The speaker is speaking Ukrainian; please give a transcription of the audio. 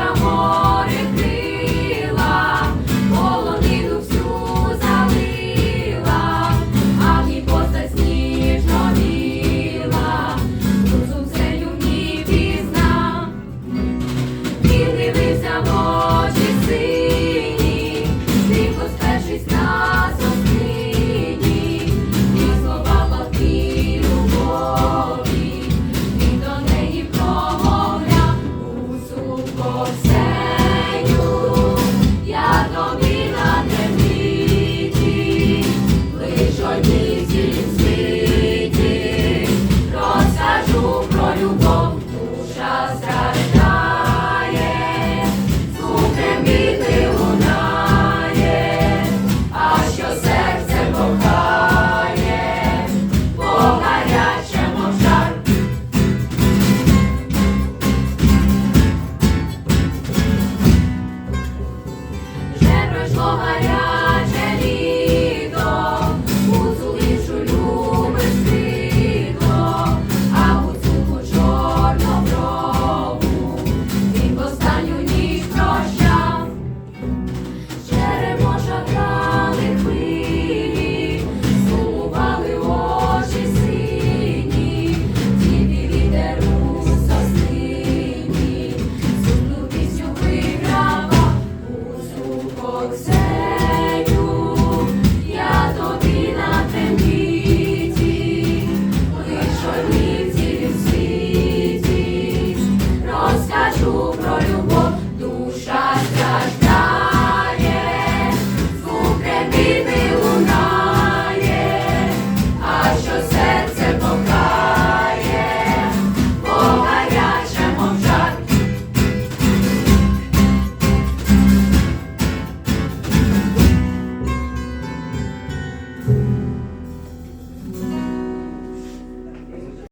amor. любов, душа страждає, звуки біти лунає, а що серце кохає, по гарячому жар. Вже пройшло гаряче. Roxanne.